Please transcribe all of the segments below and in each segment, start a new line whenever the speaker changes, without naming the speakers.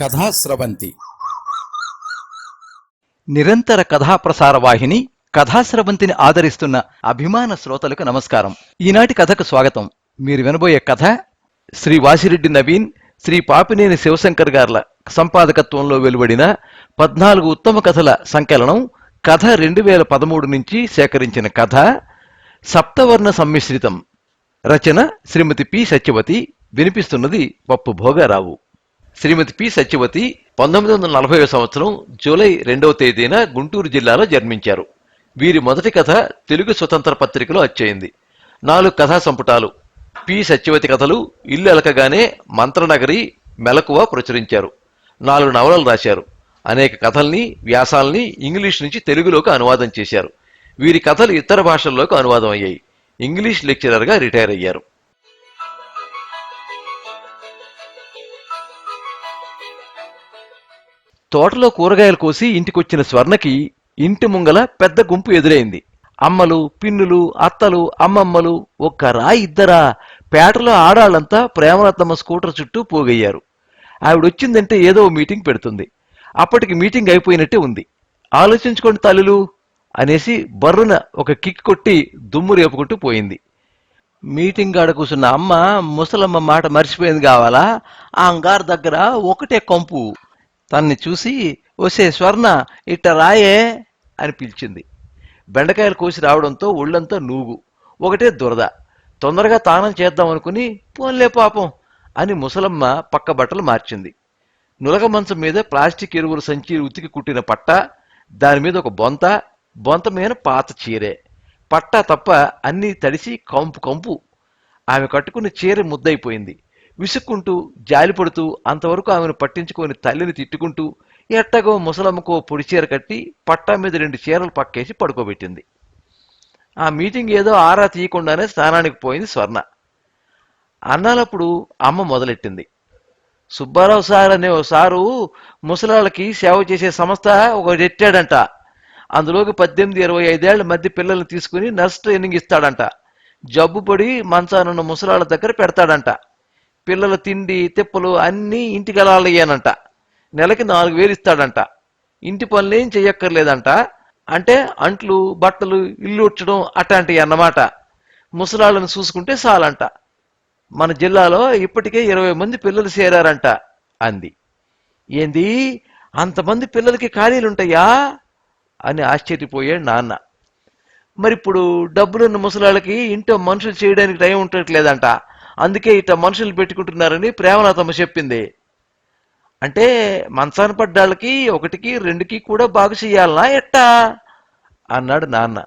కథాస్రవంతి
నిరంతర కథాప్రసార వాహిని కథాస్రవంతిని ఆదరిస్తున్న అభిమాన శ్రోతలకు నమస్కారం. ఈనాటి కథకు స్వాగతం. మీరు వినబోయే కథ శ్రీ వాసిరెడ్డి నవీన్ శ్రీ పాపినేని శివశంకర్ గార్ల సంపాదకత్వంలో వెలువడిన పద్నాలుగు ఉత్తమ కథల సంకలనం కథ రెండు వేల పదమూడు నుంచి సేకరించిన కథ సప్తవర్ణ సమ్మిశ్రితం రచన శ్రీమతి పి. సత్యవతి వినిపిస్తున్నది పప్పు భోగారావు. శ్రీమతి పి సత్యవతి పంతొమ్మిది వందల నలభై సంవత్సరం జూలై రెండవ తేదీన గుంటూరు జిల్లాలో జన్మించారు. వీరి మొదటి కథ తెలుగు స్వతంత్ర పత్రికలో అచ్చయింది. నాలుగు కథా సంపుటాలు. పి సత్యవతి కథలు ఇల్లు ఎలకగానే మంత్రనగరి మెలకువ ప్రచురించారు. నాలుగు నవలలు రాశారు. అనేక కథల్ని వ్యాసాల్ని ఇంగ్లీష్ నుంచి తెలుగులోకి అనువాదం చేశారు. వీరి కథలు ఇతర భాషల్లోకి అనువాదం అయ్యాయి ఇంగ్లీష్ లెక్చరర్గా రిటైర్ అయ్యారు. తోటలో కూరగాయలు కోసి ఇంటికొచ్చిన స్వర్ణకి ఇంటి ముంగల పెద్ద గుంపు ఎదురైంది. అమ్మలు పిన్నులు అత్తలు అమ్మమ్మలు ఒక్క రాయి ఇద్దరా పేటలో ఆడాళ్ళంతా ప్రేమలతమ్మ స్కూటర్ చుట్టూ పోగయ్యారు. ఆవిడొచ్చిందంటే ఏదో మీటింగ్ పెడుతుంది. అప్పటికి మీటింగ్ అయిపోయినట్టే ఉంది. ఆలోచించుకోండి తల్లులు అనేసి బర్రున ఒక కిక్ కొట్టి దుమ్ము రేపుకుంటూ పోయింది. మీటింగ్ కాడ కూర్చున్న అమ్మ ముసలమ్మ మాట మర్చిపోయింది కావాలా? ఆ అంగారు దగ్గర ఒకటే కంపు. తన్ని చూసి ఓసే స్వర్ణ ఇట్ట రాయే అని పిలిచింది. బెండకాయలు కోసి రావడంతో ఒళ్ళంతా నూగు ఒకటే దురద. తొందరగా తానం చేద్దామనుకుని పోన్లే పాపం అని ముసలమ్మ పక్క బట్టలు మార్చింది. నులక మంచం మీద ప్లాస్టిక్ ఎరువుల సంచి ఉతికి కుట్టిన పట్ట దాని మీద ఒక బొంత బొంత మీద పాత చీరే. పట్ట తప్ప అన్నీ తడిసి కంపు కంపు. ఆమె కట్టుకున్న చీర ముద్దయిపోయింది. విసుక్కుంటూ జాలిపడుతూ అంతవరకు ఆమెను పట్టించుకొని తల్లిని తిట్టుకుంటూ ఎట్టగో ముసలమ్మకో పొడి చీర కట్టి పట్టా మీద రెండు చీరలు పక్కేసి పడుకోబెట్టింది. ఆ మీటింగ్ ఏదో ఆరా తీయకుండానే స్నానానికి పోయింది స్వర్ణ. అన్నాలప్పుడు అమ్మ మొదలెట్టింది. సుబ్బారావు సార్ అనే ఓ సారు ముసలాళ్ళకి సేవ చేసే సంస్థ ఒకటి ఎట్టాడంట. అందులోకి పద్దెనిమిది ఇరవై ఐదేళ్ళ మధ్య పిల్లల్ని తీసుకుని నర్స్ ట్రైనింగ్ ఇస్తాడంట. జబ్బు పడి మంచానున్న ముసలాళ్ళ దగ్గర పెడతాడంట. పిల్లల తిండి తిప్పలు అన్నీ ఇంటికి వెళ్ళాలయ్యానంట నెలకి నాలుగు వేలు ఇస్తాడంట. ఇంటి పనులేం చెయ్యక్కర్లేదంట. అంటే అంట్లు బట్టలు ఇల్లు ఉడ్చడం అట్లాంటివి అన్నమాట. ముసలాళ్ళను చూసుకుంటే చాలంట మన జిల్లాలో ఇప్పటికే ఇరవై మంది పిల్లలు చేరారంట అంది. ఏంది? అంతమంది పిల్లలకి ఖాళీలుంటాయా? అని ఆశ్చర్యపోయాడు నాన్న. మరి ఇప్పుడు డబ్బులున్న ముసలాళ్ళకి ఇంట్లో మనుషులు చేయడానికి టైం ఉండట్లేదంట. అందుకే ఇట్ట మనుషులు పెట్టుకుంటున్నారని ప్రేమలతమ్మ చెప్పింది. అంటే మంచాన పడ్డాళ్ళకి ఒకటికి రెండుకి కూడా బాగు చేయాలనా ఎట్టా? అన్నాడు నాన్న.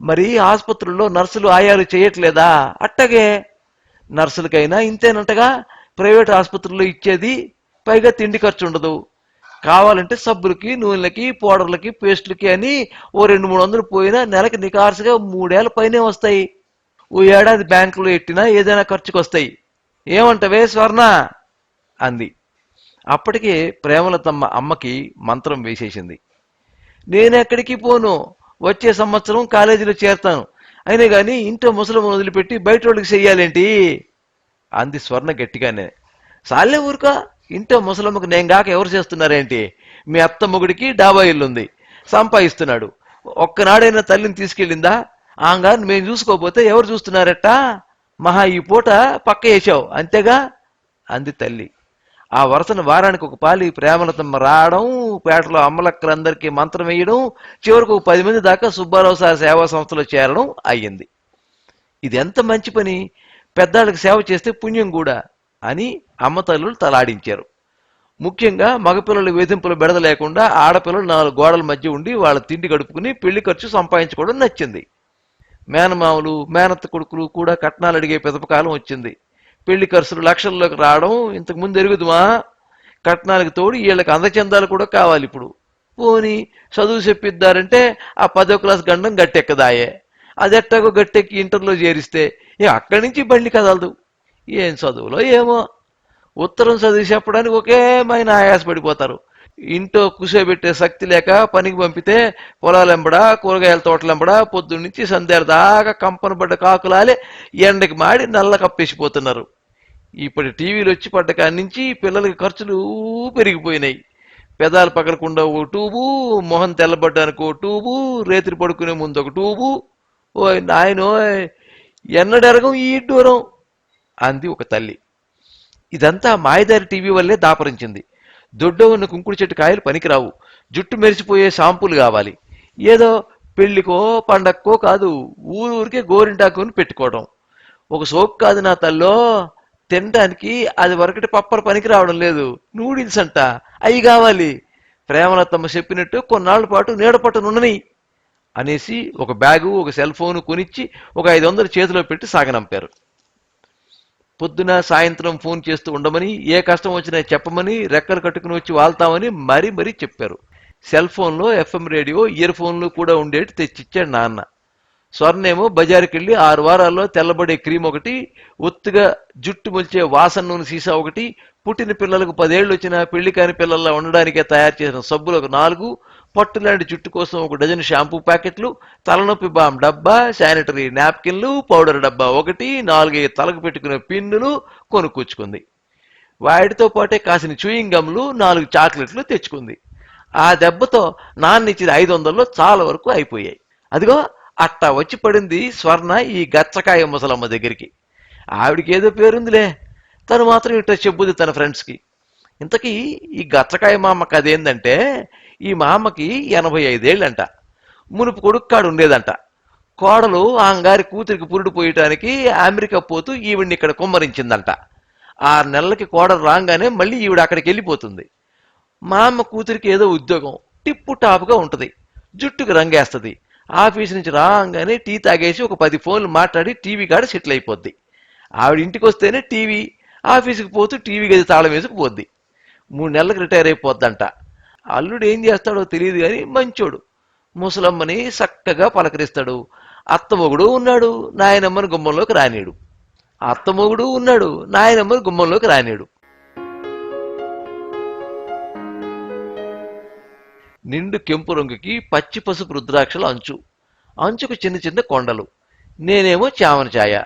మరి ఆసుపత్రుల్లో నర్సులు ఆయాలు చేయట్లేదా? అట్టగే. నర్సులకైనా ఇంతేనంటగా ప్రైవేట్ ఆసుపత్రుల్లో ఇచ్చేది పైగా తిండి ఖర్చు ఉండదు కావాలంటే సబ్బులకి నూనెలకి పౌడర్లకి పేస్టులకి అని ఓ రెండు మూడు వందలు పోయినా నెలకి నికార్సుగా మూడేళ్ళ పైనే వస్తాయి. ఓ ఏడాది బ్యాంకులో ఎట్టినా ఏదైనా ఖర్చుకు వస్తాయి ఏమంటవే స్వర్ణ? అంది. అప్పటికే ప్రేమలతమ్మ అమ్మకి మంత్రం వేసేసింది. నేనెక్కడికి పోను? వచ్చే సంవత్సరం కాలేజీలో చేరతాను. అయినా కానీ ఇంట్లో ముసలమ్మ వదిలిపెట్టి బయట వాళ్ళకి చెయ్యాలేంటి? అంది స్వర్ణ గట్టిగానే. సాలే ఊరుక ఇంట్లో ముసలమ్మకు నేను కాక ఎవరు చేస్తున్నారేంటి? మీ అత్త మొగుడికి డాబా ఇల్లుంది. సంపాదిస్తున్నాడు ఒక్కనాడైనా తల్లిని తీసుకెళ్ళిందా? ఆంగారు మేము చూసుకోకపోతే ఎవరు చూస్తున్నారట? మహా ఈ పూట పక్క వేసావు అంతేగా? అంది తల్లి. ఆ వరుసను వారానికి ఒక పాలి ప్రేమలతమ్మ రావడం పేటలో అమ్మలక్కలందరికీ మంత్రం వేయడం చివరకు పది మంది దాకా సుబ్బారావు సార్ సేవా సంస్థలో చేరడం అయ్యింది. ఇది ఎంత మంచి పని? పెద్దాళ్ళకి సేవ చేస్తే పుణ్యం కూడా అని అమ్మ తల్లులు తలాడించారు. ముఖ్యంగా మగపిల్లలు వేధింపులు బెడద లేకుండా ఆడపిల్లలు నాలుగు గోడల మధ్య ఉండి వాళ్ళ తిండి గడుపుకుని పెళ్ళి ఖర్చు సంపాదించుకోవడం నచ్చింది. మేనమామలు మేనత్త కొడుకులు కూడా కట్నాలు అడిగే పెదపకాలం వచ్చింది. పెళ్ళి ఖర్చులు లక్షల్లోకి రావడం ఇంతకు ముందు ఎరుగుదుమా? కట్నాలకు తోడు వీళ్ళకి అందచందాలు కూడా కావాలి ఇప్పుడు. పోని చదువు చెప్పిద్దారంటే ఆ పదో క్లాస్ గండం గట్టెక్కదాయే. అది గట్టెక్కి ఇంటర్లో చేరిస్తే ఏ అక్కడి నుంచి బండి కదలదు? ఏం చదువులో ఏమో? ఉత్తరం చదివి చెప్పడానికి ఒకే మైన ఆయాసపడిపోతారు. ఇంట్లో కూసోబెట్టే శక్తి లేక పనికి పంపితే పొలాలెంబడా కూరగాయల తోటలెంబడా పొద్దున్న నుంచి సంధ్యాల దాకా కంపనబడ్డ కాకులాలే ఎండకి మాడి నల్ల కప్పేసిపోతున్నారు. ఇప్పుడు టీవీలు వచ్చి పడ్డ కాడి నుంచి పిల్లలకి ఖర్చులు పెరిగిపోయినాయి. పెదాలు పగలకుండా ఓ ట్యూబు మొహం తెల్లబడ్డానికి ఓ ట్యూబు రేతిరి పడుకునే ముందు ఒక ట్యూబు ఓయ్ నాయనోయ్ ఎన్నడెరగం ఈ దూరం అంది ఒక తల్లి. ఇదంతా మాయదారి టీవీ వల్లే దాపరించింది. దొడ్డో ఉన్న కుంకుడు చెట్టు కాయలు పనికిరావు. జుట్టు మెరిసిపోయే షాంపూలు కావాలి. ఏదో పెళ్ళికో పండక్కో కాదు ఊరూరికే గోరింటాకుని పెట్టుకోవడం. ఒక సోప్ కాదు నా తల్లో. తినడానికి అది వరకటి పప్పలు పనికి రావడం లేదు. నూడిల్స్ అంట. అవి కావాలి. ప్రేమలతమ్మ చెప్పినట్టు కొన్నాళ్ళ పాటు నీడపట్టునున్నని అనేసి ఒక బ్యాగు ఒక సెల్ ఫోను కొనిచ్చి ఒక ఐదు వందలు చేతిలో పెట్టి సాగనంపారు. పొద్దున సాయంత్రం ఫోన్ చేస్తూ ఉండమని ఏ కష్టం వచ్చినా చెప్పమని రెక్కలు కట్టుకుని వచ్చి వాళ్తామని మరీ మరీ చెప్పారు. సెల్ ఫోన్లో ఎఫ్ఎం రేడియో ఇయర్ ఫోన్లు కూడా ఉండేటి తెచ్చిచ్చాడు నాన్న. స్వర్ణేమో బజారుకి వెళ్ళి ఆరు వారాల్లో తెల్లబడే క్రీమ్ ఒకటి ఒత్తుగా జుట్టు మొలిచే వాసన నూనె సీసా ఒకటి పుట్టిన పిల్లలకు పదేళ్ళు వచ్చిన పెళ్ళి కాని పిల్లల్లా ఉండడానికే తయారు చేసిన సబ్బులు ఒక నాలుగు పట్టు లాంటి జుట్టు కోసం ఒక డజన్ షాంపూ ప్యాకెట్లు తలనొప్పి బామ్ డబ్బా శానిటరీ నాప్కిన్లు పౌడర్ డబ్బా ఒకటి నాలుగైదు తలకు పెట్టుకునే పిన్నులు కొనుక్కొచ్చుకుంది. వాటితో పాటే కాసిన చూయింగ్ గమ్లు నాలుగు చాక్లెట్లు తెచ్చుకుంది. ఆ దెబ్బతో నాన్నిచ్చిన ఐదు వందల్లో చాలా వరకు అయిపోయాయి. అదిగో అట్టా వచ్చి పడింది స్వర్ణ ఈ గచ్చకాయ ముసలమ్మ దగ్గరికి. ఆవిడికి ఏదో పేరుందిలే. తను మాత్రం ఇట్లా చెప్పుది తన ఫ్రెండ్స్కి. ఇంతకీ ఈ గచ్చకాయ మామ కథ ఏందంటే ఈ మామకి ఎనభై ఐదేళ్ళంట. మునుపు కొడుక్కాడు ఉండేదంట. కోడలు ఆంగారి కూతురికి పురుడు పోయటానికి అమెరికా పోతూ ఈవిడిని ఇక్కడ కుమ్మరించిందంట. ఆరు నెలలకి కోడలు రాగానే మళ్ళీ ఈవిడ అక్కడికి వెళ్ళిపోతుంది. మా అమ్మ కూతురికి ఏదో ఉద్యోగం టిప్పు టాప్గా ఉంటుంది. జుట్టుకు రంగేస్తుంది. ఆఫీస్ నుంచి రాగానే టీ తాగేసి ఒక పది ఫోన్లు మాట్లాడి టీవీ కాడ సెటిల్ అయిపోద్ది. ఆవిడ ఇంటికి వస్తేనే టీవీ ఆఫీస్కి పోతూ టీవీ గది తాళం వేసుకుపోద్ది మూడు నెలలకు రిటైర్ అయిపోద్దంట. అల్లుడు ఏం చేస్తాడో తెలియదు కానీ మంచోడు. ముసలమ్మని చక్కగా పలకరిస్తాడు. అత్తమొగుడు ఉన్నాడు నాయనమ్మని గుమ్మంలోకి రానేడు అత్తమొగుడు ఉన్నాడు నాయనమ్మని గుమ్మంలోకి రానేడు నిండు కెంపు రంగుకి పచ్చి పసుపు రుద్రాక్షల అంచు. అంచుకు చిన్న చిన్న కొండలు. నేనేమో చామన ఛాయ.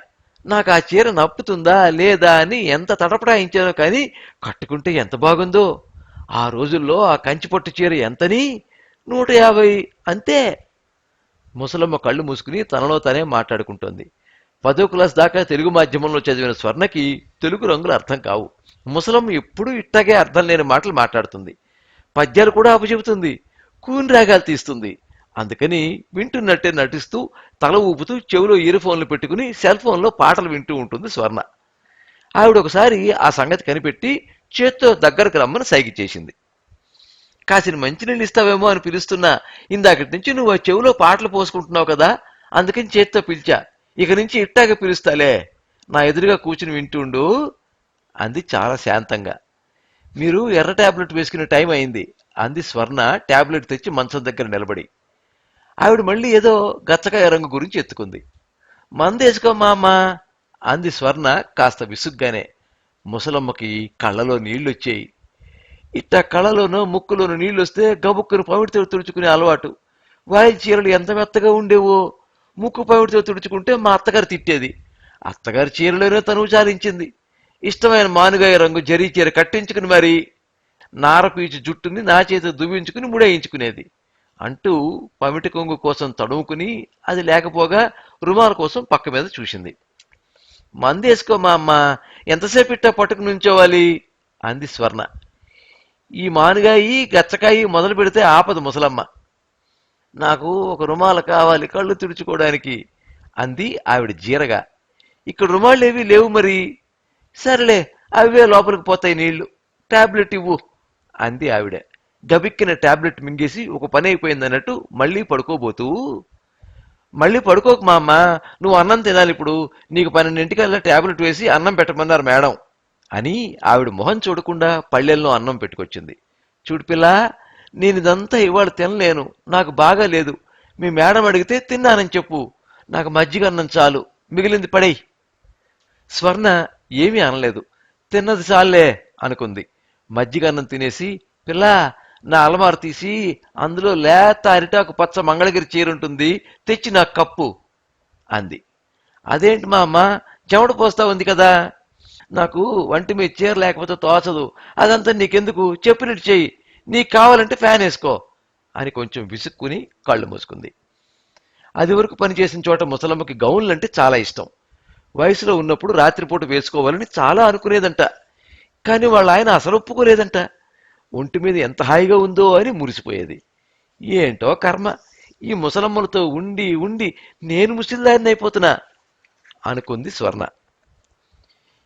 నాకు ఆ చీర నప్పుతుందా లేదా అని ఎంత తడపడాయించానో కానీ కట్టుకుంటే ఎంత బాగుందో. ఆ రోజుల్లో ఆ కంచిపొట్టు చీర ఎంతని? నూట యాభై అంతే. ముసలమ్మ కళ్ళు మూసుకుని తనలో తనే మాట్లాడుకుంటోంది. పదో క్లాస్ దాకా తెలుగు మాధ్యమంలో చదివిన స్వర్ణకి తెలుగు రంగులు అర్థం కావు. ముసలమ్మ ఎప్పుడూ ఇట్టాగే అర్థం లేని మాటలు మాట్లాడుతుంది. పద్యాలు కూడా అప్పచెబుతుంది కూని రాగాలు తీస్తుంది. అందుకని వింటున్నట్టే నటిస్తూ తల ఊపుతూ చెవిలో ఇయర్ ఫోన్లు పెట్టుకుని సెల్ ఫోన్లో పాటలు వింటూ ఉంటుంది స్వర్ణ. ఆవిడ ఒకసారి ఆ సంగతి కనిపెట్టి చేత్తో దగ్గరకు రమ్మని సైకి చేసింది. కాసిన మంచినీళ్ళు ఇస్తావేమో అని పిలుస్తున్నా. ఇందాకటి నుంచి నువ్వు ఆ చెవిలో పాటలు పోసుకుంటున్నావు కదా అందుకని చేత్తో పిలిచా. ఇక నుంచి ఇట్టాగ పిలుస్తాలే. నా ఎదురుగా కూర్చుని వింటుండు అంది చాలా శాంతంగా. మీరు ఎర్ర టాబ్లెట్ వేసుకునే టైం అయింది అంది స్వర్ణ టాబ్లెట్ తెచ్చి మంచం దగ్గర నిలబడి. ఆవిడ మళ్ళీ ఏదో గచ్చకాయ రంగు గురించి ఎత్తుకుంది. మందేసుకో మామ అంది స్వర్ణ కాస్త విసుగ్గానే. ముసలమ్మకి కళ్ళలో నీళ్ళొచ్చాయి ఇట్ట కళ్ళలోనో ముక్కులోనూ నీళ్ళు వస్తే గబుక్కును పవిడితో తుడుచుకునే అలవాటు. వాయి చీరలు ఎంత మెత్తగా ఉండేవో ముక్కు పవిడితో తుడుచుకుంటే మా అత్తగారు తిట్టేది. అత్తగారి చీరలోనే తనువు చాలించింది. ఇష్టమైన మానుగాయ రంగు జరీ చీర కట్టించుకుని మరి నారపీచు జుట్టుని నా చేత దువ్వించుకుని ముడేయించుకునేది. అంటూ పమిటి కొంగు కోసం తడుముకుని అది లేకపోగా రుమాల కోసం పక్క మీద చూసింది. మందేసుకో మా అమ్మ ఎంతసేపు ఇట్టా పట్టుకు నుంచోవాలి? అంది స్వర్ణ. ఈ మానుగాయి గచ్చకాయి మొదలు పెడితే ఆపదు ముసలమ్మ. నాకు ఒక రుమాలు కావాలి కళ్ళు తుడుచుకోవడానికి అంది ఆవిడ జీరగా. ఇక్కడ రుమాళ్ళు ఏవి లేవు మరి. సరేలే అవే లోపలికి పోతాయి నీళ్ళు. టాబ్లెట్ ఇవ్వు అంది ఆవిడ. గబిక్కిన టాబ్లెట్ మింగేసి ఒక పని అయిపోయిందన్నట్టు మళ్ళీ పడుకోబోతూ మళ్ళీ పడుకోకు మా అమ్మ నువ్వు అన్నం తినాలి ఇప్పుడు నీకు పన్నెండింటికల్లా టాబ్లెట్ వేసి అన్నం పెట్టమన్నారు మేడం అని ఆవిడ మొహం చూడకుండా పళ్ళెల్లో అన్నం పెట్టుకొచ్చింది. చూడు పిల్ల నేను ఇదంతా ఇవాళ తినలేను నాకు బాగా లేదు మీ మేడం అడిగితే తిన్నానని చెప్పు నాకు మజ్జిగ అన్నం చాలు మిగిలింది పడేయ్. స్వర్ణ ఏమీ అనలేదు. తిన్నది చాలే అనుకుంది. మజ్జిగ అన్నం తినేసి పిల్ల నా అలమార తీసి అందులో లేత అరిటాకు పచ్చ మంగళగిరి చీర ఉంటుంది తెచ్చి నా కప్పు అంది. అదేంటి మా అమ్మ చెమట పోస్తా ఉంది కదా. నాకు వంటి మీద చీర లేకపోతే తోచదు. అదంతా నీకెందుకు? చెప్పినట్టు చెయ్యి. నీకు కావాలంటే ఫ్యాన్ వేసుకో అని కొంచెం విసుక్కుని కళ్ళు మూసుకుంది. అది వరకు పనిచేసిన చోట ముసలమ్మకి గౌన్లంటే చాలా ఇష్టం. వయసులో ఉన్నప్పుడు రాత్రిపూట వేసుకోవాలని చాలా అనుకునేదంట. కానీ వాళ్ళ ఆయన అసలు ఒప్పుకోలేదంట. ఒంటి మీద ఎంత హాయిగా ఉందో అని మురిసిపోయేది. ఏంటో కర్మ. ఈ ముసలమ్మలతో ఉండి ఉండి నేను ముసిల్దారిని అయిపోతున్నా అనుకుంది స్వర్ణ.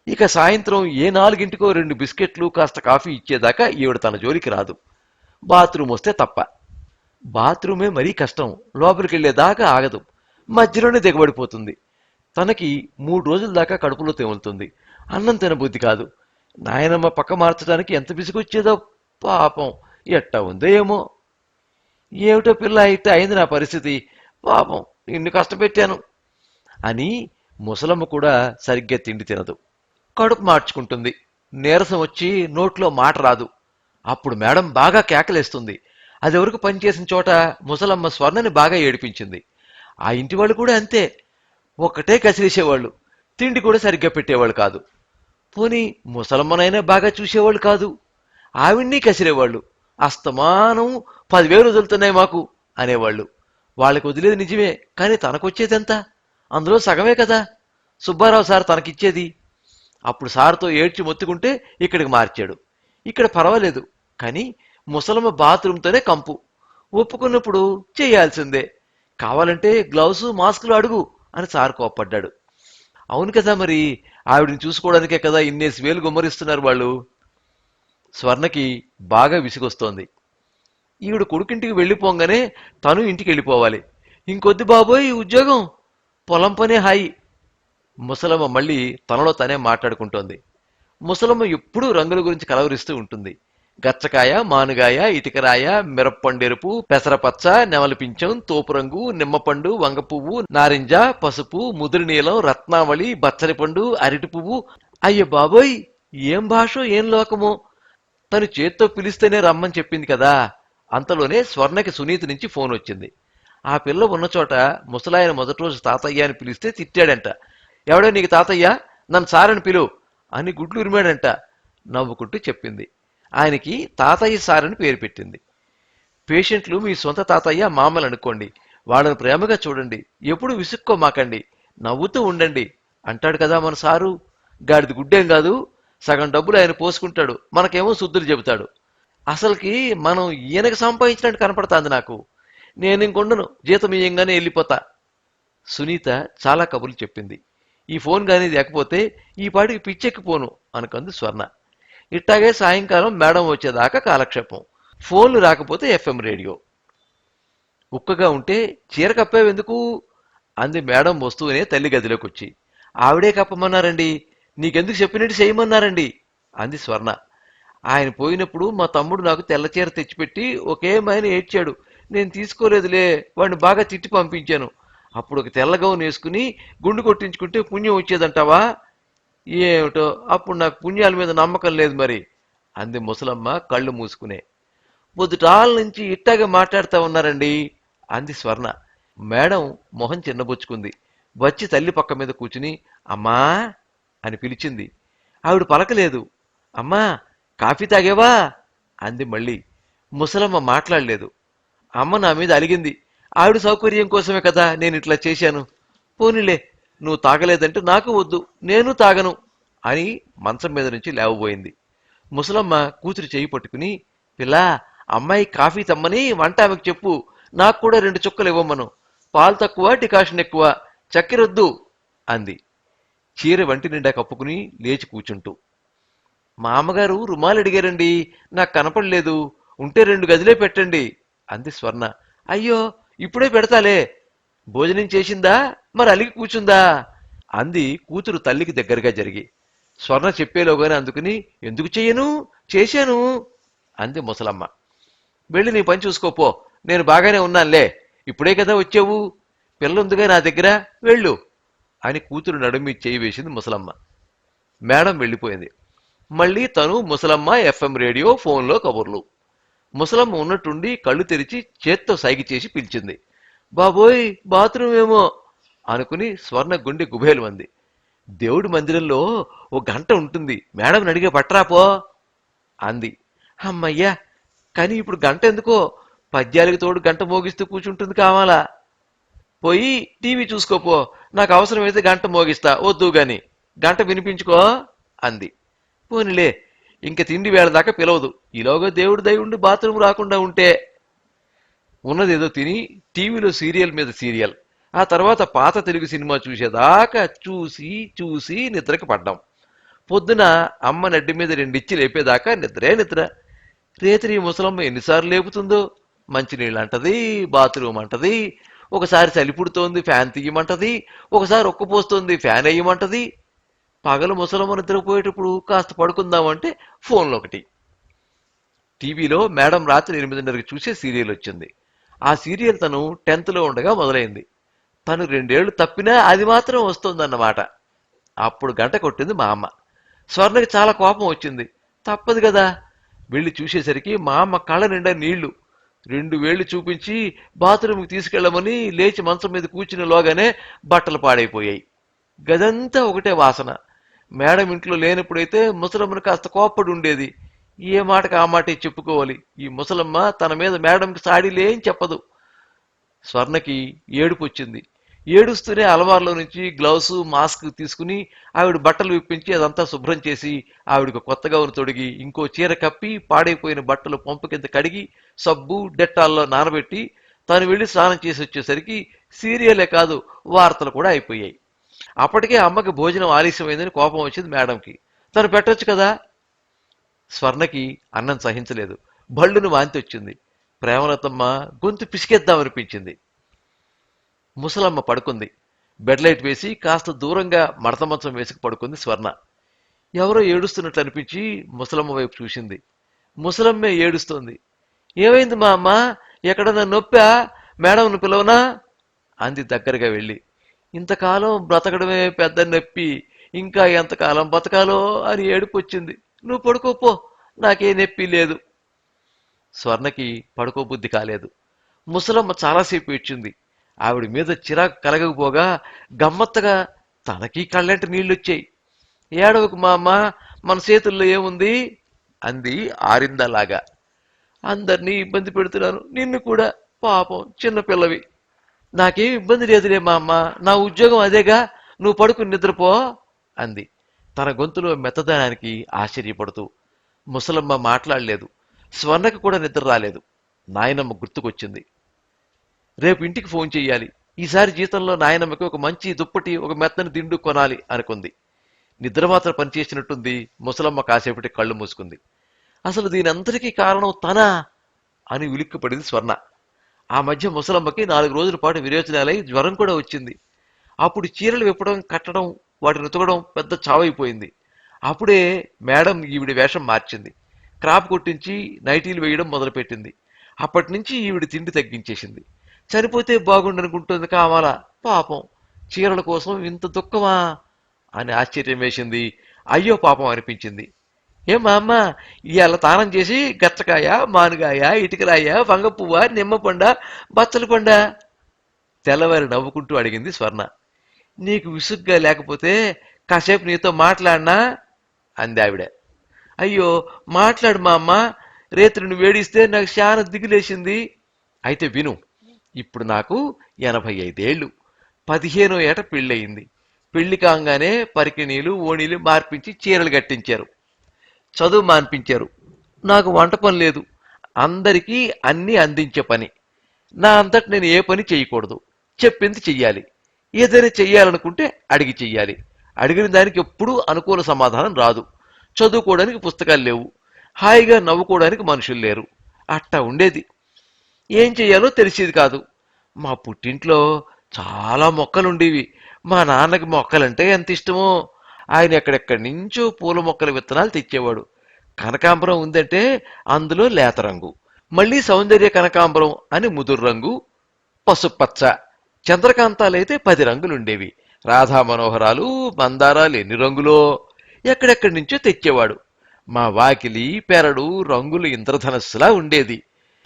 ఇక సాయంత్రం ఏ నాలుగింటికో రెండు బిస్కెట్లు కాస్త కాఫీ ఇచ్చేదాకా ఈవిడ తన జోలికి రాదు. బాత్రూమ్ వస్తే తప్ప. బాత్రూమే మరీ కష్టం. లోపలికి వెళ్ళేదాకా ఆగదు. మధ్యలోనే దిగబడిపోతుంది. తనకి మూడు రోజుల దాకా కడుపులో తేములుతుంది. అన్నం తినబుద్ధి కాదు. నాయనమ్మ పక్క మార్చడానికి ఎంత విసుగొచ్చేదో పాపం ఎట్టా ఉందో ఏమో ఏమిటో పిల్ల అయితే అయింది నా పరిస్థితి. పాపం నిన్ను కష్టపెట్టాను అని ముసలమ్మ కూడా సరిగ్గా తిండి తినదు. కడుపు మార్చుకుంటుంది. నీరసం వచ్చి నోట్లో మాట రాదు. అప్పుడు మేడం బాగా కేకలేస్తుంది. అది వరకు పనిచేసిన చోట ముసలమ్మ స్వర్ణని బాగా ఏడిపించింది. ఆ ఇంటి వాళ్ళు కూడా అంతే. ఒక్కటే కసిరేసేవాళ్ళు తిండి కూడా సరిగ్గా పెట్టేవాళ్ళు కాదు. పోనీ ముసలమ్మనైనా బాగా చూసేవాళ్ళు కాదు. ఆవిడ్ని కసిరేవాళ్ళు. అస్తమానం పదివేలు వదులుతున్నాయి మాకు అనేవాళ్ళు. వాళ్ళకి వదిలేది నిజమే కానీ తనకొచ్చేది ఎంత అందులో సగమే కదా. సుబ్బారావు సార్ తనకిచ్చేది. అప్పుడు సార్తో ఏడ్చి మొత్తుకుంటే ఇక్కడికి మార్చాడు. ఇక్కడ పర్వాలేదు కానీ ముసలమ్మ బాత్రూంతోనే కంపు. ఒప్పుకున్నప్పుడు చేయాల్సిందే. కావాలంటే గ్లౌస్ మాస్కులు అడుగు అని సార్ కోప్పడ్డాడు. అవును కదా మరి ఆవిడని చూసుకోవడానికే కదా ఇన్నేసి వేలు గుమ్మరిస్తున్నారు వాళ్ళు? స్వర్ణకి బాగా విసిగొస్తోంది. ఈవిడ కొడుకింటికి వెళ్ళిపోగానే తను ఇంటికి వెళ్ళిపోవాలి ఇంకొద్ది బాబోయ్ ఈ ఉద్యోగం. పొలం పనే హాయి. ముసలమ్మ మళ్ళీ తనలో తనే మాట్లాడుకుంటోంది. ముసలమ్మ ఎప్పుడూ రంగుల గురించి కలవరిస్తూ ఉంటుంది. గచ్చకాయ మానుగాయ ఇటుకరాయ మిరప్పండెరుపు పెసరపచ్చ నెమలి పింఛం తోపు రంగు నిమ్మపండు వంగ పువ్వు నారింజ పసుపు ముదురు నీలం రత్నావళి బచ్చలి పండు అరటి పువ్వు అయ్య బాబోయ్ ఏం భాషో ఏం లోకమో. తను చేత్తో పిలిస్తేనే రమ్మని చెప్పింది కదా. అంతలోనే స్వర్ణకి సునీత నుంచి ఫోన్ వచ్చింది. ఆ పిల్ల ఉన్న చోట ముసలాయన మొదటి రోజు తాతయ్య అని పిలిస్తే తిట్టాడంట. ఎవడో నీకు తాతయ్య? నన్ను సారని పిలువు అని గుడ్లు ఉరిమాడంట నవ్వుకుంటూ చెప్పింది. ఆయనకి తాతయ్య సారని పేరు పెట్టింది. పేషెంట్లు మీ సొంత తాతయ్య మామలు అనుకోండి. వాళ్ళని ప్రేమగా చూడండి. ఎప్పుడు విసుక్కోమాకండి. నవ్వుతూ ఉండండి అంటాడు కదా మన సారు. గాడిది గుడ్డేం కాదు. సగం డబ్బులు ఆయన పోసుకుంటాడు. మనకేమో శుద్ధులు చెబుతాడు. అసలుకి మనం ఈయనకి సంపాదించినట్టు కనపడుతుంది నాకు. నేను ఇంకొండను జీతం ఇయ్యంగానే వెళ్ళిపోతా. సునీత చాలా కబుర్లు చెప్పింది. ఈ ఫోన్ కానీ లేకపోతే ఈ పాటికి పిచ్చెక్కిపోను అనుకుంది స్వర్ణ. ఇట్టాగే సాయంకాలం మేడం వచ్చేదాకా కాలక్షేపం. ఫోన్లు రాకపోతే ఎఫ్ఎం రేడియో. ఉక్కగా ఉంటే చీర కప్పేవెందుకు? అంది మేడం వస్తూనే తల్లి గదిలోకి వచ్చి ఆవిడే కప్పమన్నారండి? నీకెందుకు చెప్పినట్టు చేయమన్నారండి? అంది స్వర్ణ. ఆయన పోయినప్పుడు మా తమ్ముడు నాకు తెల్లచీర తెచ్చిపెట్టి ఒకే మైన ఏడ్చాడు. నేను తీసుకోలేదులే వాడిని బాగా తిట్టి పంపించాను. అప్పుడు ఒక తెల్లగౌన్ వేసుకుని గుండు కొట్టించుకుంటే పుణ్యం వచ్చేదంటావా? ఏమిటో అప్పుడు నాకు పుణ్యాల మీద నమ్మకం లేదు మరి అంది ముసలమ్మ కళ్ళు మూసుకునే. పొద్దుటాల నుంచి ఇట్టాగా మాట్లాడుతూ ఉన్నారండి అంది స్వర్ణ. మేడం మొహం చిన్నబుచ్చుకుంది. వచ్చి తల్లి పక్క మీద కూర్చుని అమ్మా అని పిలిచింది. ఆవిడ పలకలేదు. అమ్మా కాఫీ తాగేవా? అంది మళ్ళీ. ముసలమ్మ మాట్లాడలేదు. అమ్మ నా మీద అలిగింది. ఆవిడ సౌకర్యం కోసమే కదా నేను ఇట్లా చేశాను. పోనీలే నువ్వు తాగలేదంటే నాకు వద్దు నేను తాగను అని మంచం మీద నుంచి లేవబోయింది. ముసలమ్మ కూతురు చేయి పట్టుకుని పిల్లా అమ్మాయి కాఫీ తమ్మని వంట ఆమెకు చెప్పు. నాకు కూడా రెండు చుక్కలు ఇవ్వమను. పాలు తక్కువ డికాషన్ ఎక్కువ. చక్కెరొద్దు అంది. చీర వంటి నిండా కప్పుకుని లేచి కూర్చుంటూ మా అమ్మగారు రుమాలు అడిగారండి నాకు కనపడలేదు ఉంటే రెండు గదిలే పెట్టండి. అంది స్వర్ణ. అయ్యో ఇప్పుడే పెడతాలే. భోజనం చేసిందా? మరి అలిగి కూర్చుందా అంది కూతురు తల్లికి దగ్గరగా జరిగి. స్వర్ణ చెప్పేలోగానే అందుకుని ఎందుకు చెయ్యను? చేశాను. అంది ముసలమ్మ. వెళ్ళి నీ పని చూసుకోపో నేను బాగానే ఉన్నానులే. ఇప్పుడే కదా వచ్చావు. పిల్లుందిగా నా దగ్గర. వెళ్ళు. అని కూతురు నడుమి చేయి వేసింది ముసలమ్మ. మేడం వెళ్ళిపోయింది. మళ్ళీ తను ముసలమ్మ ఎఫ్ఎం రేడియో ఫోన్లో కబుర్లు. ముసలమ్మ ఉన్నట్టుండి కళ్ళు తెరిచి చేత్తో సైగి చేసి పిలిచింది. బాబోయ్ బాత్రూమ్ ఏమో అనుకుని స్వర్ణ గుండె గుబేలు అంది. దేవుడి మందిరంలో ఓ గంట ఉంటుంది. మేడం అడిగే పట్టరాపో అంది. అమ్మయ్యా కానీ ఇప్పుడు గంట ఎందుకో? పద్యాలకు తోడు గంట మోగిస్తూ కూర్చుంటుంది కావాలా? పోయి టీవీ చూసుకోపో నాకు అవసరమైతే గంట మోగిస్తా వద్దు గాని. గంట వినిపించుకో అంది. పోనిలే ఇంక తిండి వేళ దాకా పిలవదు. ఈలోగా దేవుడి దయ ఉండి బాత్రూమ్ రాకుండా ఉంటే. ఉన్నదేదో తిని టీవీలో సీరియల్ మీద సీరియల్ ఆ తర్వాత పాత తెలుగు సినిమా చూసేదాకా చూసి చూసి నిద్రకి పడ్డాం. పొద్దున అమ్మ నడ్డి మీద రెండిచ్చి లేపేదాకా నిద్రే నిద్ర. రేత్రి ముసలమ్మ ఎన్నిసార్లు లేపుతుందో? మంచినీళ్ళు అంటది బాత్రూమ్ అంటది ఒకసారి చలి పుడుతోంది ఫ్యాన్ తీయమంటది. ఒకసారి ఒక్కపోస్తోంది ఫ్యాన్ వేయమంటది. పగలు ముసలమ్మ నిద్రపోయేటప్పుడు కాస్త పడుకుందామంటే ఫోన్లో ఒకటి టీవీలో మేడం రాత్రి ఎనిమిదిన్నరకి చూసే సీరియల్ వచ్చింది. ఆ సీరియల్ తను టెన్త్లో ఉండగా మొదలైంది. తను రెండేళ్ళు తప్పినా అది మాత్రం వస్తుందన్నమాట. అప్పుడు గంట కొట్టింది మా అమ్మ. స్వర్ణకి చాలా కోపం వచ్చింది. తప్పదు కదా. వెళ్ళి చూసేసరికి మా అమ్మ కళ్ళ నిండా నీళ్ళు. రెండు వేళ్ళు చూపించి బాత్రూమ్కి తీసుకెళ్ళమని లేచి మంచం మీద కూర్చుని లోగానే బట్టలు పాడైపోయాయి. గదంతా ఒకటే వాసన. మేడం ఇంట్లో లేనప్పుడైతే ముసలమ్మను కాస్త కోప్పడి ఉండేది. ఏ మాటకు ఆ మాటే చెప్పుకోవాలి? ఈ ముసలమ్మ తన మీద మేడంకి సాడీలేం చెప్పదు. స్వర్ణకి ఏడుపు వచ్చింది. ఏడుస్తూనే అలవార్లో నుంచి గ్లౌస్ మాస్క్ తీసుకుని ఆవిడ బట్టలు విప్పించి అదంతా శుభ్రం చేసి ఆవిడకు కొత్త గౌను తొడిగి ఇంకో చీర కప్పి పాడైపోయిన బట్టలు పంపు కింద కడిగి సబ్బు డెట్టాల్లో నానబెట్టి తాను వెళ్ళి స్నానం చేసి వచ్చేసరికి సీరియలే కాదు వార్తలు కూడా అయిపోయాయి. అప్పటికే అమ్మకి భోజనం ఆలస్యమైందని కోపం వచ్చింది మేడంకి. తను పెట్టొచ్చు కదా? స్వర్ణకి అన్నం సహించలేదు. బళ్ళును వాంతి వచ్చింది. ప్రేమలతమ్మ గొంతు పిసికేద్దామనిపించింది. ముసలమ్మ పడుకుంది. బెడ్ లైట్ వేసి కాస్త దూరంగా మడత మంచం వేసుకు పడుకుంది స్వర్ణ. ఎవరో ఏడుస్తున్నట్లు అనిపించి ముసలమ్మ వైపు చూసింది. ముసలమ్మే ఏడుస్తోంది. ఏమైంది మా అమ్మ? ఎక్కడన్నా నొప్పా? మేడంను పిలవనా? అంది దగ్గరగా వెళ్ళి. ఇంతకాలం బ్రతకడమే పెద్ద నొప్పి. ఇంకా ఎంతకాలం బతకాలో అని ఏడుపు వచ్చింది నువ్వు పడుకోపో. నాకే నొప్పి లేదు. స్వర్ణకి పడుకోబుద్ధి కాలేదు. ముసలమ్మ చాలాసేపు ఇచ్చింది ఆవిడ మీద చిరాకు కలగకపోగా గమ్మత్తగా తనకి కళ్ళంటి నీళ్ళొచ్చాయి. ఏడవకు మా అమ్మ మన చేతుల్లో ఏముంది? అంది ఆరిందలాగా. అందరినీ ఇబ్బంది పెడుతున్నాను నిన్ను కూడా పాపం చిన్నపిల్లవి నాకేం ఇబ్బంది లేదులే మా అమ్మ నా ఉద్యోగం అదేగా నువ్వు పడుకుని నిద్రపో అంది. తన గొంతులో మెత్తదనానికి ఆశ్చర్యపడుతూ. ముసలమ్మ మాట్లాడలేదు స్వర్ణకు కూడా నిద్ర రాలేదు. నాయనమ్మ గుర్తుకొచ్చింది. రేపు ఇంటికి ఫోన్ చెయ్యాలి. ఈసారి జీతంలో నాయనమ్మకి ఒక మంచి దుప్పటి ఒక మెత్తని దిండు కొనాలి అనుకుంది. నిద్ర మాత్రం పనిచేసినట్టుంది. ముసలమ్మ కాసేపటి కళ్ళు మూసుకుంది. అసలు దీనంతటికీ కారణం తనా అని ఉలిక్కిపడింది స్వర్ణ. ఆ మధ్య ముసలమ్మకి నాలుగు రోజుల పాటు విరేచనాలై జ్వరం కూడా వచ్చింది. అప్పుడు చీరలు విప్పడం కట్టడం వాటిని ఉతకడం పెద్ద చావైపోయింది. అప్పుడే మేడం ఈవిడి వేషం మార్చింది. క్రాప్ కొట్టించి నైటీలు వేయడం మొదలుపెట్టింది. అప్పటి నుంచి ఈవిడ తిండి తగ్గించేసింది. చనిపోతే బాగుండనుకుంటుంది కావాల? పాపం. చీరల కోసం ఇంత దుఃఖమా? అని ఆశ్చర్యం వేసింది. అయ్యో పాపం అనిపించింది. ఏ మా అమ్మ ఇవాళ తానం చేసి గచ్చకాయ మానుగాయ ఇటుకరాయ వంగపువ్వ నిమ్మపండ బచ్చల పండ? తెల్లవారి నవ్వుకుంటూ అడిగింది స్వర్ణ. నీకు విసుగ్గా లేకపోతే కాసేపు నీతో మాట్లాడినా? అంది ఆవిడ. అయ్యో మాట్లాడు మా అమ్మ. రేత్రి నువ్వు వేడిస్తే నాకు చాలా దిగులేసింది. అయితే విను ఇప్పుడు నాకు ఎనభై ఐదేళ్ళు పదిహేనో ఏట పెళ్ళయింది. పెళ్ళి కాగానే పరికిణీలు ఓణీలు మార్పించి చీరలు కట్టించారు. చదువు మాన్పించారు. నాకు వంట పని లేదు. అందరికీ అన్నీ అందించే పని. నా అంతటి నేను ఏ పని చేయకూడదు. చెప్పింది చెయ్యాలి. ఏదైనా చెయ్యాలనుకుంటే అడిగి చెయ్యాలి. అడిగిన దానికి ఎప్పుడూ అనుకూల సమాధానం రాదు. చదువుకోవడానికి పుస్తకాలు లేవు. హాయిగా నవ్వుకోవడానికి మనుషులు లేరు. అట్టా ఉండేది. ఏం చెయ్యాలో తెలిసేది కాదు. మా పుట్టింట్లో చాలా మొక్కలుండేవి. మా నాన్నకి మొక్కలంటే ఎంత ఇష్టమో. ఆయన ఎక్కడెక్కడి నుంచో పూల మొక్కల విత్తనాలు తెచ్చేవాడు. కనకాంబరం ఉందంటే అందులో లేత రంగు. మళ్ళీ సౌందర్య కనకాంబరం అని ముదురు రంగు పసుపచ్చ చంద్రకాంతాలైతే పది రంగులుండేవి. రాధా మనోహరాలు మందారాలు ఎన్ని రంగులో? ఎక్కడెక్కడి నుంచో తెచ్చేవాడు. మా వాకిలి పెరడు రంగులు ఇంద్రధనస్సులా ఉండేది.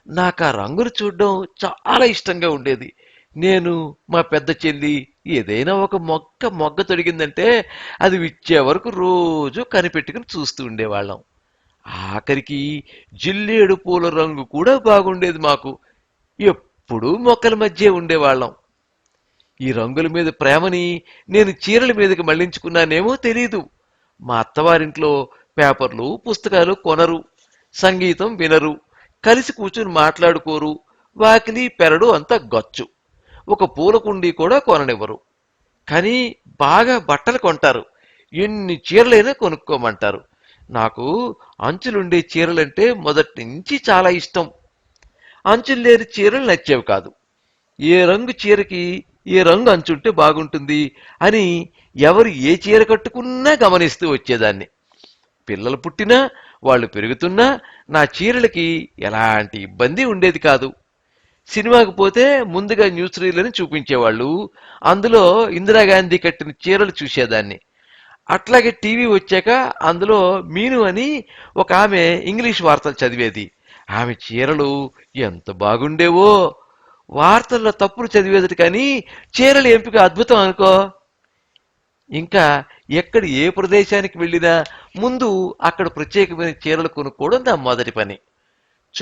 నాకు ఆ రంగులు చూడడం చాలా ఇష్టంగా ఉండేది. నేను మా పెద్ద చెల్లి ఏదైనా ఒక మొక్క మొగ్గ తొడిగిందంటే అది విచ్చే వరకు రోజు కనిపెట్టుకుని చూస్తూ ఉండేవాళ్ళం. ఆఖరికి జిల్లేడు పూల రంగు కూడా బాగుండేది మాకు. ఎప్పుడూ మొక్కల మధ్య ఉండేవాళ్ళం. ఈ రంగుల మీద ప్రేమని నేను చీరల మీదకి మళ్ళించుకున్నానేమో తెలీదు. మా అత్తవారింట్లో పేపర్లు పుస్తకాలు కొనరు సంగీతం వినరు. కలిసి కూర్చుని మాట్లాడుకోరు. వాకిలి పెరడు అంతా గచ్చు. ఒక పూల కుండీ కూడా కొననివ్వరు. కానీ బాగా బట్టలు కొంటారు. ఎన్ని చీరలైనా కొనుక్కోమంటారు. నాకు అంచులుండే చీరలంటే మొదటి నుంచి చాలా ఇష్టం. అంచులు లేని చీరలు నచ్చేవి కాదు. ఏ రంగు చీరకి ఏ రంగు అంచుంటే బాగుంటుంది అని ఎవరు ఏ చీర కట్టుకున్నా గమనిస్తూ వచ్చేదాన్ని. పిల్లలు పుట్టినా వాళ్ళు పెరుగుతున్నా నా చీరలకి ఎలాంటి ఇబ్బంది ఉండేది కాదు. సినిమాకి పోతే ముందుగా న్యూస్ రీలని చూపించేవాళ్ళు. అందులో ఇందిరాగాంధీ కట్టిన చీరలు చూసేదాన్ని. అట్లాగే టీవీ వచ్చాక అందులో మీను అని ఒక ఆమె ఇంగ్లీష్ వార్తలు చదివేది. ఆమె చీరలు ఎంత బాగుండేవో. వార్తల్లో తప్పులు చదివేది కానీ చీరల ఎంపిక అద్భుతం అనుకో. ఇంకా ఎక్కడ ఏ ప్రదేశానికి వెళ్ళినా ముందు అక్కడ ప్రత్యేకమైన చీరలు కొనుక్కోవడం నా మొదటి పని.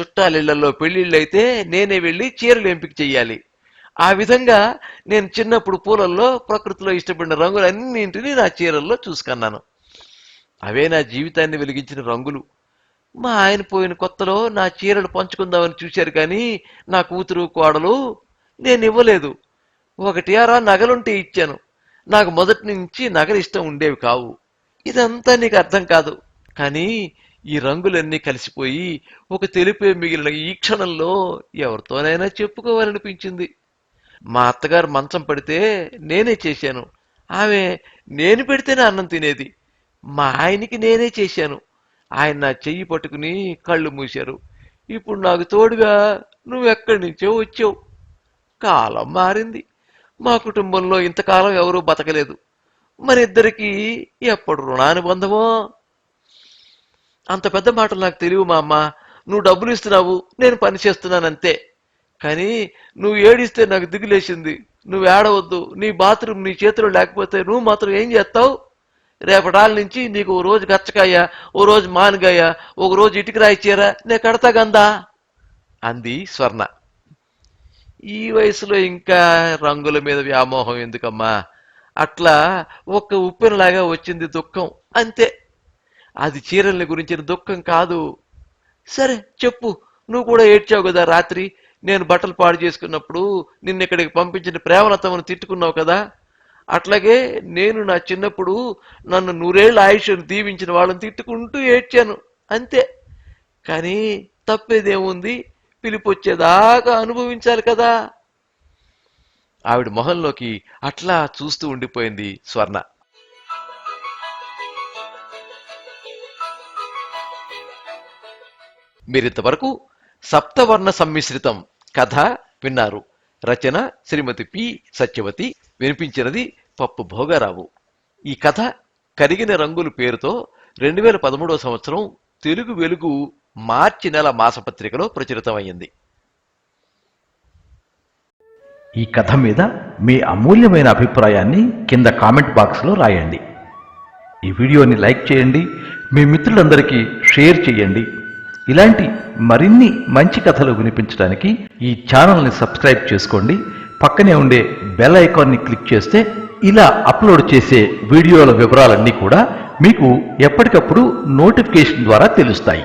చుట్టాలిళ్ళలో పెళ్ళిళ్ళైతే నేనే వెళ్ళి చీరలు ఎంపిక చెయ్యాలి. ఆ విధంగా నేను చిన్నప్పుడు పూలల్లో ప్రకృతిలో ఇష్టపడిన రంగులన్నింటినీ నా చీరల్లో చూసుకున్నాను. అవే నా జీవితాన్ని వెలిగించిన రంగులు. మా ఆయన పోయిన కొత్తలో నా చీరలు పంచుకుందామని చూశారు కానీ నా కూతురు కోడలు నేను ఇవ్వలేదు. ఒకటి ఆరా నగలుంటే ఇచ్చాను. నాకు మొదటి నుంచి నగలు ఇష్టం ఉండేవి కావు. ఇదంతా నీకు అర్థం కాదు. కానీ ఈ రంగులన్నీ కలిసిపోయి ఒక తెలిపే మిగిలిన ఈ క్షణంలో ఎవరితోనైనా చెప్పుకోవాలనిపించింది. మా అత్తగారు మంచం పడితే నేనే చేశాను. ఆమె నేను పెడితేనే అన్నం తినేది. మా ఆయనకి నేనే చేశాను. ఆయన నా చెయ్యి పట్టుకుని కళ్ళు మూశారు. ఇప్పుడు నాకు తోడుగా నువ్వెక్కడి నుంచో వచ్చావు. కాలం మారింది. మా కుటుంబంలో ఇంతకాలం ఎవరూ బతకలేదు. మరిద్దరికీ ఎప్పుడు రుణానుబంధమో? అంత పెద్ద మాటలు నాకు తెలియవు మా అమ్మ. నువ్వు డబ్బులు ఇస్తున్నావు నేను పని చేస్తున్నానంతే. కానీ నువ్వు ఏడిస్తే నాకు దిగులేసింది. నువ్వు ఏడవద్దు నీ బాత్రూమ్ నీ చేతిలో లేకపోతే నువ్వు మాత్రం ఏం చేస్తావు? రేపటాల నుంచి నీకు ఓ రోజు గచ్చకాయ ఓ రోజు మానగాయ ఒక రోజు ఇటుకరాయి చీర నేను కడతా గందా? అంది స్వర్ణ. ఈ వయసులో ఇంకా రంగుల మీద వ్యామోహం ఎందుకమ్మా? అట్లా ఒక్క ఉప్పెనలాగా వచ్చింది దుఃఖం. అంతే. అది చీరల్ని గురించిన దుఃఖం కాదు. సరే చెప్పు. నువ్వు కూడా ఏడ్చావు కదా రాత్రి? నేను బట్టలు పాడు చేసుకున్నప్పుడు నిన్న ఇక్కడికి పంపించిన ప్రేమలతమను తిట్టుకున్నావు కదా? అట్లాగే నేను నా చిన్నప్పుడు నన్ను నూరేళ్ళ ఆయుష్ను దీవించిన వాళ్ళని తిట్టుకుంటూ ఏడ్చాను. అంతే. కానీ తప్పేదేముంది? పిలిపొచ్చేదాకా అనుభవించాలి కదా. ఆవిడ మొహంలోకి అట్లా చూస్తూ ఉండిపోయింది స్వర్ణ. మీరింతవరకు సప్తవర్ణ సమ్మిశ్రితం కథ విన్నారు. రచన శ్రీమతి పి సత్యవతి వినిపించినది పప్పు భోగారావు. ఈ కథ కరిగిన రంగులు పేరుతో రెండు వేల పదమూడవ సంవత్సరం తెలుగు వెలుగు మార్చి నెల మాసపత్రికలో ప్రచురితమైంది
ఈ కథ మీద మీ అమూల్యమైన అభిప్రాయాన్ని కింద కామెంట్ బాక్స్లో రాయండి. ఈ వీడియోని లైక్ చేయండి మీ మిత్రులందరికీ షేర్ చేయండి. ఇలాంటి మరిన్ని మంచి కథలు వినిపించడానికి ఈ ఛానల్ని సబ్స్క్రైబ్ చేసుకోండి. పక్కనే ఉండే బెల్ ఐకాన్ని క్లిక్ చేస్తే ఇలా అప్లోడ్ చేసే వీడియోల వివరాలన్నీ కూడా మీకు ఎప్పటికప్పుడు నోటిఫికేషన్ ద్వారా తెలుస్తాయి.